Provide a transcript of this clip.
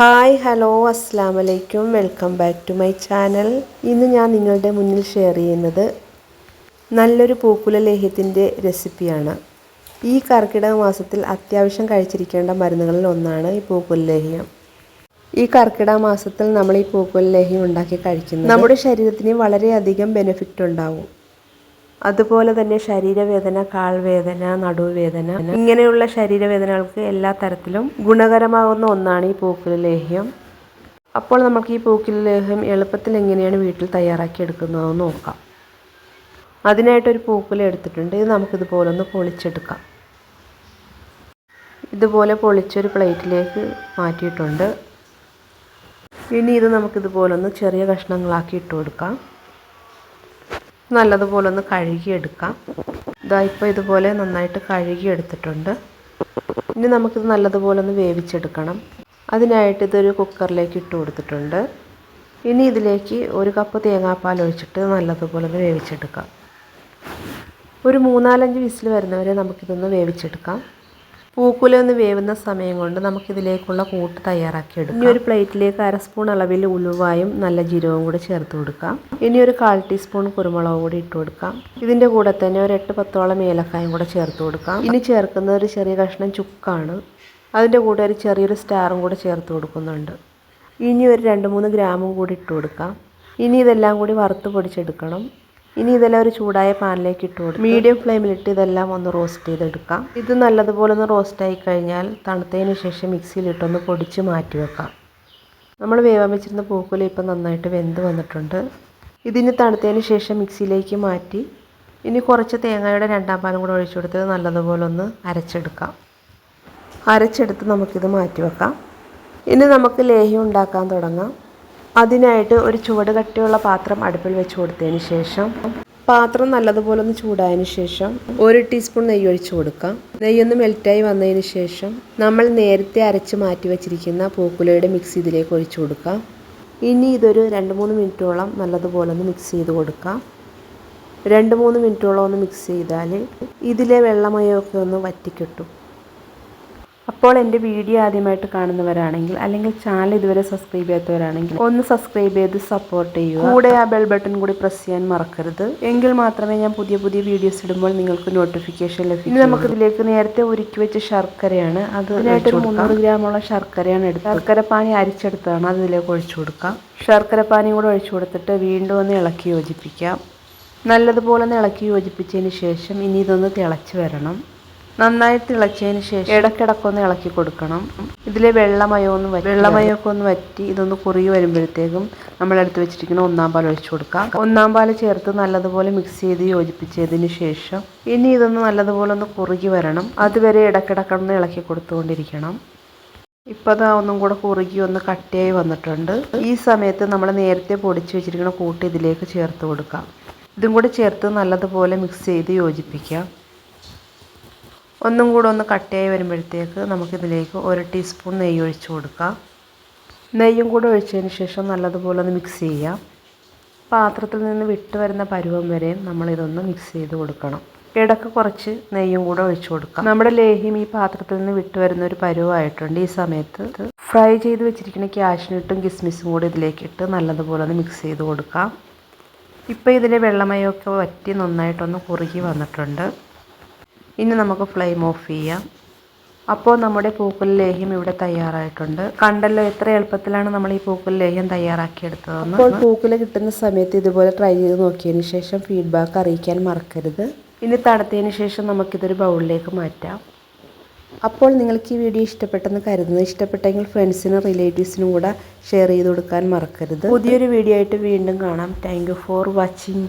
Hi hello അസ്സാം വലൈക്കും welcome back to my channel. ഇന്ന് ഞാൻ നിങ്ങളുടെ മുന്നിൽ ഷെയർ ചെയ്യുന്നത് നല്ലൊരു പൂക്കുല ലേഹ്യത്തിന്റെ റെസിപ്പിയാണ്. ഈ കർക്കിടക മാസത്തിൽ അത്യാവശ്യം കഴിച്ചിരിക്കേണ്ട മരുന്നുകളിൽ ഒന്നാണ് ഈ പൂക്കുല ലേഹ്യം. ഈ കർക്കിടക മാസത്തിൽ നമ്മൾ ഈ പൂക്കുല ലേഹ്യം ഉണ്ടാക്കി കഴിക്കുന്നത് നമ്മുടെ ശരീരത്തിന് വളരെയധികം ബെനിഫിറ്റ് ഉണ്ടാവും. അതുപോലെ തന്നെ ശരീരവേദന കാൽവേദന നടുവേദന ഇങ്ങനെയുള്ള ശരീരവേദനകൾക്ക് എല്ലാ തരത്തിലും ഗുണകരമാകുന്ന ഒന്നാണ് ഈ പൂക്കുല ലേഹ്യം. അപ്പോൾ നമുക്ക് ഈ പൂക്കുല ലേഹ്യം എളുപ്പത്തിൽ എങ്ങനെയാണ് വീട്ടിൽ തയ്യാറാക്കി എടുക്കുന്നതെന്ന് നോക്കാം. അതിനായിട്ടൊരു പൂക്കുല എടുത്തിട്ടുണ്ട്. ഇത് നമുക്കിതുപോലെ ഒന്ന് പൊളിച്ചെടുക്കാം. ഇതുപോലെ പൊളിച്ചൊരു പ്ലേറ്റിലേക്ക് മാറ്റിയിട്ടുണ്ട്. ഇനി ഇത് നമുക്കിതുപോലെ ഒന്ന് ചെറിയ കഷ്ണങ്ങളാക്കി ഇട്ട് കൊടുക്കാം നല്ലതുപോലെ ഒന്ന് കഴുകിയെടുക്കാം. ഇതാ ഇപ്പോൾ ഇതുപോലെ നന്നായിട്ട് കഴുകിയെടുത്തിട്ടുണ്ട്. ഇനി നമുക്കിത് നല്ലതുപോലെ ഒന്ന് വേവിച്ചെടുക്കണം. അതിനായിട്ട് ഇതൊരു കുക്കറിലേക്ക് ഇട്ട് കൊടുത്തിട്ടുണ്ട്. ഇനി ഇതിലേക്ക് ഒരു കപ്പ് തേങ്ങാപ്പാൽ ഒഴിച്ചിട്ട് നല്ലതുപോലെ ഒന്ന് വേവിച്ചെടുക്കാം. ഒരു മൂന്നാലഞ്ച് വിസിൽ വരുന്നവരെ നമുക്കിതൊന്ന് വേവിച്ചെടുക്കാം. പൂക്കുല ഒന്ന് വേവുന്ന സമയം കൊണ്ട് നമുക്കിതിലേക്കുള്ള കൂട്ട് തയ്യാറാക്കി എടുക്കാം. ഇനി ഒരു പ്ലേറ്റിലേക്ക് അര സ്പൂൺ അളവിൽ ഉലുവായും നല്ല ജീരകവും കൂടി ചേർത്ത് കൊടുക്കാം. ഇനി ഒരു കാൽ ടീസ്പൂൺ കുരുമുളകും കൂടി ഇട്ട് കൊടുക്കാം. ഇതിന്റെ കൂടെ തന്നെ ഒരു എട്ട് പത്തോളം ഏലക്കായും കൂടെ ചേർത്ത് കൊടുക്കാം. ഇനി ചേർക്കുന്നത് ഒരു ചെറിയ കഷ്ണം ചുക്കാണ്. അതിന്റെ കൂടെ ഒരു ചെറിയൊരു സ്റ്റാറും കൂടെ ചേർത്ത് കൊടുക്കുന്നുണ്ട്. ഇനി ഒരു രണ്ട് മൂന്ന് ഗ്രാമും കൂടി ഇട്ട് കൊടുക്കാം. ഇനി ഇതെല്ലാം കൂടി വറുത്ത് പൊടിച്ചെടുക്കണം. ഇനി ഇതെല്ലാം ഒരു ചൂടായ പാനിലേക്ക് ഇട്ട് കൊടുക്കും. മീഡിയം ഫ്ലെയിമിലിട്ട് ഇതെല്ലാം ഒന്ന് റോസ്റ്റ് ചെയ്തെടുക്കാം. ഇത് നല്ലതുപോലെ ഒന്ന് റോസ്റ്റ് ആയി കഴിഞ്ഞാൽ തണുത്തതിന് ശേഷം മിക്സിയിലിട്ടൊന്ന് പൊടിച്ച് മാറ്റി വെക്കാം. നമ്മൾ വേവാൻ വെച്ചിരുന്ന പൂക്കുല ഇപ്പം നന്നായിട്ട് വെന്ത് വന്നിട്ടുണ്ട്. ഇതിന് തണുത്തതിന് ശേഷം മിക്സിയിലേക്ക് മാറ്റി ഇനി കുറച്ച് തേങ്ങയുടെ രണ്ടാം പാലും കൂടെ ഒഴിച്ചു കൊടുത്ത് നല്ലതുപോലെ ഒന്ന് അരച്ചെടുക്കാം. അരച്ചെടുത്ത് നമുക്കിത് മാറ്റി വെക്കാം. ഇനി നമുക്ക് ലേഹ്യം ഉണ്ടാക്കാൻ തുടങ്ങാം. അതിനായിട്ട് ഒരു ചുവട് കട്ടിയുള്ള പാത്രം അടുപ്പിൽ വെച്ച് കൊടുത്തതിന് ശേഷം പാത്രം നല്ലതുപോലെ ഒന്ന് ചൂടായതിനു ശേഷം ഒരു ടീസ്പൂൺ നെയ്യ് ഒഴിച്ചു കൊടുക്കാം. നെയ്യൊന്ന് മെൽറ്റായി വന്നതിന് ശേഷം നമ്മൾ നേരത്തെ അരച്ച് മാറ്റി വെച്ചിരിക്കുന്ന പൂക്കുലയുടെ മിക്സ് ഇതിലേക്ക് ഒഴിച്ചു കൊടുക്കാം. ഇനി ഇതൊരു രണ്ട് മൂന്ന് മിനിറ്റോളം നല്ലതുപോലെ ഒന്ന് മിക്സ് ചെയ്ത് കൊടുക്കാം. രണ്ട് മൂന്ന് മിനിറ്റോളം ഒന്ന് മിക്സ് ചെയ്താൽ ഇതിലെ വെള്ളമയമൊക്കെ ഒന്ന് വറ്റിക്കിട്ടും. അപ്പോൾ എന്റെ വീഡിയോ ആദ്യമായിട്ട് കാണുന്നവരാണെങ്കിൽ അല്ലെങ്കിൽ ചാനൽ ഇതുവരെ സബ്സ്ക്രൈബ് ചെയ്യാത്തവരാണെങ്കിൽ ഒന്ന് സബ്സ്ക്രൈബ് ചെയ്ത് സപ്പോർട്ട് ചെയ്യുക. കൂടെ ആ ബെൽ ബട്ടൺ കൂടി പ്രസ് ചെയ്യാൻ മറക്കരുത്. എങ്കിൽ മാത്രമേ ഞാൻ പുതിയ പുതിയ വീഡിയോസ് ഇടുമ്പോൾ നിങ്ങൾക്ക് നോട്ടിഫിക്കേഷൻ ലഭിക്കും. ഇനി നമുക്ക് ഇതിലേക്ക് നേരത്തെ ഉരുക്കി വെച്ച ശർക്കരയാണ്. അത് അതിനായിട്ട് മുന്നൂറ് ഗ്രാമുള്ള ശർക്കരയാണ് എടുത്ത് ശർക്കര പാനി അരിച്ചെടുത്തതാണ്. അത് ഇതിലേക്ക് ഒഴിച്ചു കൊടുക്കാം. ശർക്കര പാനിയും കൂടെ ഒഴിച്ചു കൊടുത്തിട്ട് വീണ്ടും ഒന്ന് ഇളക്കി യോജിപ്പിക്കാം. നല്ലതുപോലെ ഒന്ന് ഇളക്കി യോജിപ്പിച്ചതിന് ശേഷം ഇനി ഇതൊന്ന് തിളച്ച് വരണം. നന്നായി ഇളച്ചതിന് ശേഷം ഇടക്കിടക്കൊന്ന് ഇളക്കി കൊടുക്കണം. ഇതിൽ വെള്ളമയോ ഒന്ന് വെള്ളമയൊക്കെ ഒന്ന് വറ്റി ഇതൊന്ന് കുറുകി വരുമ്പോഴത്തേക്കും നമ്മൾ എടുത്ത് വെച്ചിരിക്കുന്ന ഒന്നാം പാൽ ഒഴിച്ചു കൊടുക്കാം. ഒന്നാം പാൽ ചേർത്ത് നല്ലതുപോലെ മിക്സ് ചെയ്ത് യോജിപ്പിച്ചതിന് ശേഷം ഇനി ഇതൊന്ന് നല്ലതുപോലെ ഒന്ന് കുറുകി വരണം. അതുവരെ ഇടക്കിടക്കൊന്ന് ഇളക്കി കൊടുത്തുകൊണ്ടിരിക്കണം. ഇപ്പോൾ അത് ഒന്നും കൂടെ കുറുകി ഒന്ന് കട്ടിയായി വന്നിട്ടുണ്ട്. ഈ സമയത്ത് നമ്മൾ നേരത്തെ പൊടിച്ച് വെച്ചിരിക്കുന്ന കൂട്ട് ഇതിലേക്ക് ചേർത്ത് കൊടുക്കാം. ഇതും കൂടി ചേർത്ത് നല്ലതുപോലെ മിക്സ് ചെയ്ത് യോജിപ്പിക്കാം. ഒന്നും കൂടെ ഒന്ന് കട്ടിയായി വരുമ്പോഴത്തേക്ക് നമുക്കിതിലേക്ക് ഒരു ടീസ്പൂൺ നെയ്യ് ഒഴിച്ച് കൊടുക്കാം. നെയ്യും കൂടെ ഒഴിച്ചതിന് ശേഷം നല്ലതുപോലെ ഒന്ന് മിക്സ് ചെയ്യാം. പാത്രത്തിൽ നിന്ന് വിട്ട് വരുന്ന പരുവം വരെ നമ്മളിതൊന്ന് മിക്സ് ചെയ്ത് കൊടുക്കണം. ഇടയ്ക്ക് കുറച്ച് നെയ്യും കൂടെ ഒഴിച്ചു കൊടുക്കാം. നമ്മുടെ ലേഹ്യം ഈ പാത്രത്തിൽ നിന്ന് വിട്ട് വരുന്ന ഒരു പരുവായിട്ടുണ്ട് ഈ സമയത്ത്. ഫ്രൈ ചെയ്ത് വെച്ചിരിക്കുന്ന ക്യാഷിനിട്ടും കിസ്മിസും കൂടി ഇതിലേക്ക് ഇട്ട് നല്ലതുപോലെ ഒന്ന് മിക്സ് ചെയ്ത് കൊടുക്കാം. ഇപ്പോൾ ഇതിലെ വെള്ളമയമൊക്കെ വറ്റി നന്നായിട്ടൊന്ന് കുറുകി വന്നിട്ടുണ്ട്. ഇനി നമുക്ക് ഫ്ലെയിം ഓഫ് ചെയ്യാം. അപ്പോൾ നമ്മുടെ പൂക്കൽ ലേഹ്യം ഇവിടെ തയ്യാറായിട്ടുണ്ട്. കണ്ടല്ലോ എത്ര എളുപ്പത്തിലാണ് നമ്മൾ ഈ പൂക്കൽ ലേഹ്യം തയ്യാറാക്കിയെടുത്തതെന്ന്. അപ്പോൾ പൂക്കൽ കിട്ടുന്ന സമയത്ത് ഇതുപോലെ ട്രൈ ചെയ്ത് നോക്കിയതിന് ശേഷം ഫീഡ്ബാക്ക് അറിയിക്കാൻ മറക്കരുത്. ഇനി തണുത്തതിന് ശേഷം നമുക്കിതൊരു ബൗളിലേക്ക് മാറ്റാം. അപ്പോൾ നിങ്ങൾക്ക് ഈ വീഡിയോ ഇഷ്ടപ്പെട്ടെന്ന് കരുതുന്നു. ഇഷ്ടപ്പെട്ടെങ്കിൽ ഫ്രണ്ട്സിനും റിലേറ്റീവ്സിനും കൂടെ ഷെയർ ചെയ്ത് കൊടുക്കാൻ മറക്കരുത്. പുതിയൊരു വീഡിയോ ആയിട്ട് വീണ്ടും കാണാം. Thank for watching